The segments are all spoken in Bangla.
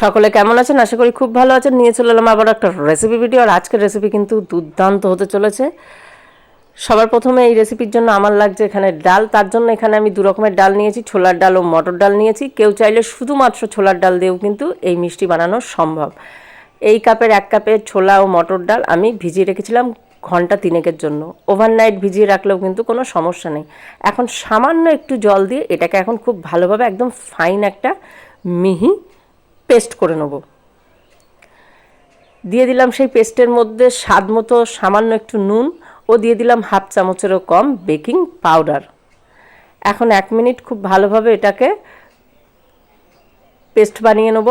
সকলে কেমন আছেন? আশা করি খুব ভালো আছেন। নিয়ে চলে এলাম আবার একটা রেসিপি ভিডিও আর আজকের রেসিপি কিন্তু দুর্দান্ত হতে চলেছে। সবার প্রথমে এই রেসিপির জন্য আমার লাগছে এখানে ডাল। তার জন্য এখানে আমি দু রকমের ডাল নিয়েছি, ছোলার ডাল ও মটর ডাল নিয়েছি। কেউ চাইলে শুধুমাত্র ছোলার ডাল দিয়েও কিন্তু এই মিষ্টি বানানো সম্ভব। এই কাপের এক কাপের ছোলা ও মটর ডাল আমি ভিজিয়ে রেখেছিলাম ঘণ্টা তিনেকের জন্য। ওভারনাইট ভিজিয়ে রাখলেও কিন্তু কোনো সমস্যা নেই। এখন সামান্য একটু জল দিয়ে এটাকে এখন খুব ভালোভাবে একদম ফাইন একটা মিহি পেস্ট করে নেব। দিয়ে দিলাম সেই পেস্টের মধ্যে স্বাদ মতো সামান্য একটু নুন ও দিয়ে দিলাম হাফ চামচেরও কম বেকিং পাউডার। এখন এক মিনিট খুব ভালোভাবে এটাকে পেস্ট বানিয়ে নেব।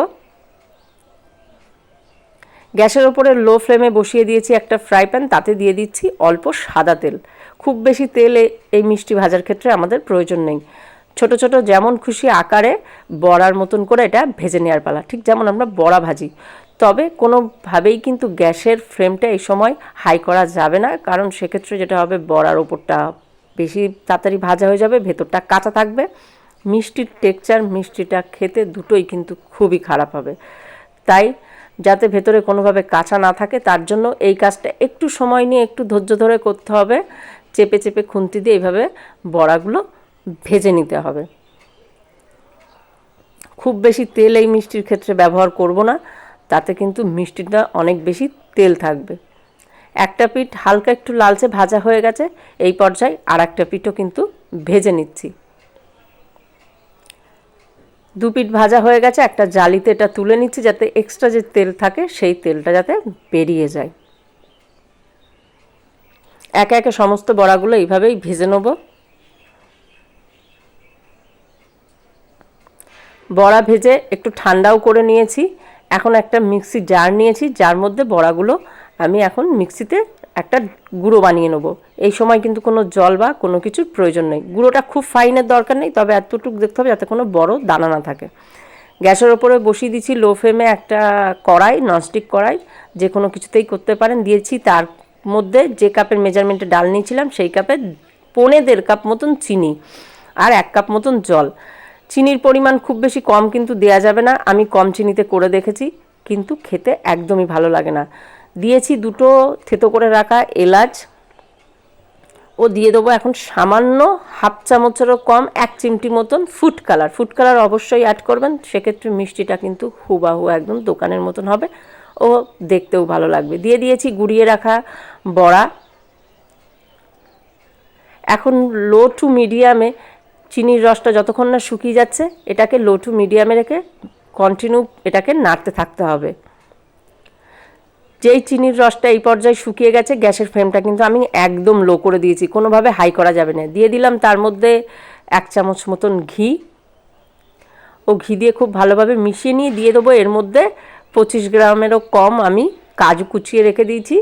গ্যাসের ওপরে লো ফ্লেমে বসিয়ে দিয়েছি একটা ফ্রাই প্যান, তাতে দিয়ে দিচ্ছি অল্প সাদা তেল। খুব বেশি তেল এই মিষ্টি ভাজার ক্ষেত্রে আমাদের প্রয়োজন নেই। ছোট ছোট যেমন খুশি আকারে বড়ার মতন করে এটা ভেজে নেওয়ার পালা। ঠিক যেমন আমরা বড়া ভাজি। তবে কোনোভাবেই কিন্তু গ্যাসের ফ্লেমটা এই সময় হাই করা যাবে না। কারণ সেক্ষেত্রে যেটা হবে, বড়ার ওপরটা বেশি তাড়াতাড়ি ভাজা হয়ে যাবে, ভেতরটা কাঁচা থাকবে। মিষ্টির টেক্সচার মিষ্টিটা খেতে দুটোই কিন্তু খুবই খারাপ হবে। তাই যাতে ভেতরে কোনোভাবে কাঁচা না থাকে, তার জন্য এই কাজটা একটু সময় নিয়ে একটু ধৈর্য ধরে করতে হবে। চেপে চেপে খুন্তি দিয়ে এইভাবে বড়াগুলো ভেজে নিতে হবে। খুব বেশি তেল এই মিষ্টির ক্ষেত্রে ব্যবহার করব না, তাতে কিন্তু মিষ্টিটা অনেক বেশি তেল থাকবে। একটা পিঠ হালকা একটু লালচে ভাজা হয়ে গেছে, এই পর্যায়ে আর একটা পিঠও কিন্তু ভেজে নিচ্ছি। দু পিঠ ভাজা হয়ে গেছে, একটা জালিতে এটা তুলে নিচ্ছি যাতে এক্সট্রা যে তেল থাকে সেই তেলটা যাতে বেরিয়ে যায়। একে একে সমস্ত বড়াগুলো এইভাবেই ভেজে নেব। বড়া ভেজে একটু ঠান্ডাও করে নিয়েছি। এখন একটা মিক্সি জার নিয়েছি, যার মধ্যে বড়াগুলো আমি এখন মিক্সিতে একটা গুঁড়ো বানিয়ে নেব। এই সময় কিন্তু কোনো জল বা কোনো কিছুর প্রয়োজন নেই। গুঁড়োটা খুব ফাইনের দরকার নেই, তবে এতটুকু দেখতে হবে যাতে কোনো বড় দানা না থাকে। গ্যাসের ওপরে বসিয়ে দিচ্ছি লো ফ্লেমে একটা কড়াই, ননস্টিক কড়াই, যে কোনো কিছুতেই করতে পারেন। দিয়েছি তার মধ্যে যে কাপের মেজারমেন্টে ডাল নিয়েছিলাম, সেই কাপে পৌনে দেড় কাপ মতন চিনি আর এক কাপ মতন জল। চিনির পরিমাণ খুব বেশি কম কিন্তু দেয়া যাবে না। আমি কম চিনিতে করে দেখেছি, কিন্তু খেতে একদমই ভালো লাগে না। দিয়েছি দুটো থেতো করে রাখা এলাচ। ও দিয়ে দেবো এখন সামান্য হাফ চামচেরও কম, এক চিমটি মতন ফুড কালার। ফুড কালার অবশ্যই অ্যাড করবেন, সেক্ষেত্রে মিষ্টিটা কিন্তু হুবাহু একদম দোকানের মতন হবে। ও দেখতেও ভালো লাগবে। দিয়ে দিয়েছি গুঁড়িয়ে রাখা বড়া। এখন লো টু মিডিয়ামে চিনির রসটা যতক্ষণ না শুকিয়ে যাচ্ছে, এটাকে লো টু মিডিয়ামে রেখে কন্টিনিউ এটাকে নাড়তে থাকতে হবে। যেই চিনির রসটা এই পর্যায়ে শুকিয়ে গেছে, গ্যাসের ফ্লেমটা কিন্তু আমি একদম লো করে দিয়েছি, কোনোভাবে হাই করা যাবে না। দিয়ে দিলাম তার মধ্যে এক চামচ মতন ঘি। ও ঘি দিয়ে খুব ভালোভাবে মিশিয়ে নিয়ে দিয়ে দেবো। এর মধ্যে পঁচিশ গ্রামেরও কম আমি কাজু কুচিয়ে রেখে দিয়েছি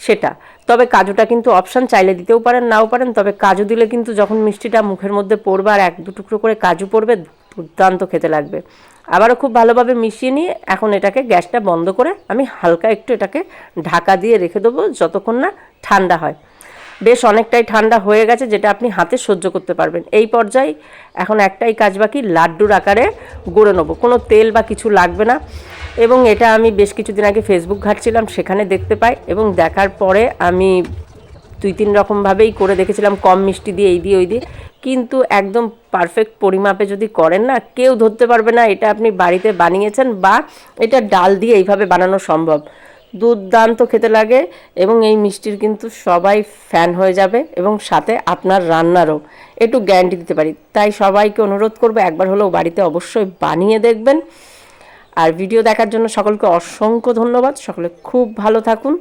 সেটা। তবে কাজুটা কিন্তু অপশান চাইলে দিতেও পারেন, নাও পারেন। তবে কাজু দিলে কিন্তু যখন মিষ্টিটা মুখের মধ্যে পড়বে আর এক দু টুকরো করে কাজু পড়বে, দুর্দান্ত খেতে লাগবে। আবারও খুব ভালোভাবে মিশিয়ে নিয়ে এখন এটাকে গ্যাসটা বন্ধ করে আমি হালকা একটু এটাকে ঢাকা দিয়ে রেখে দেবো যতক্ষণ না ঠান্ডা হয়। বেশ অনেকটাই ঠান্ডা হয়ে গেছে যেটা আপনি হাতে সহ্য করতে পারবেন। এই পর্যায়ে এখন একটাই কাজ বাকি, লাড্ডুর আকারে গড়ে নেব। কোনো তেল বা কিছু লাগবে না। এবং এটা আমি বেশ কিছুদিন আগে ফেসবুক ঘাটছিলাম, সেখানে দেখতে পাই এবং দেখার পরে আমি দুই তিন রকমভাবেই করে দেখেছিলাম, কম মিষ্টি দিয়ে, এই দিয়ে, ওই দিয়ে। কিন্তু একদম পারফেক্ট পরিমাপে যদি করেন না, কেউ ধরতে পারবে না এটা আপনি বাড়িতে বানিয়েছেন বা এটা ডাল দিয়ে এইভাবে বানানো সম্ভব। দুর্দান্ত খেতে লাগে এবং এই মিষ্টির কিন্তু সবাই ফ্যান হয়ে যাবে এবং সাথে আপনার রান্নারও। একটু গ্যারান্টি দিতে পারি। তাই সবাইকে অনুরোধ করব একবার হলেও বাড়িতে অবশ্যই বানিয়ে দেখবেন। আর ভিডিও দেখার জন্য সকলকে অসংখ্য ধন্যবাদ। সকলে খুব ভালো থাকুন।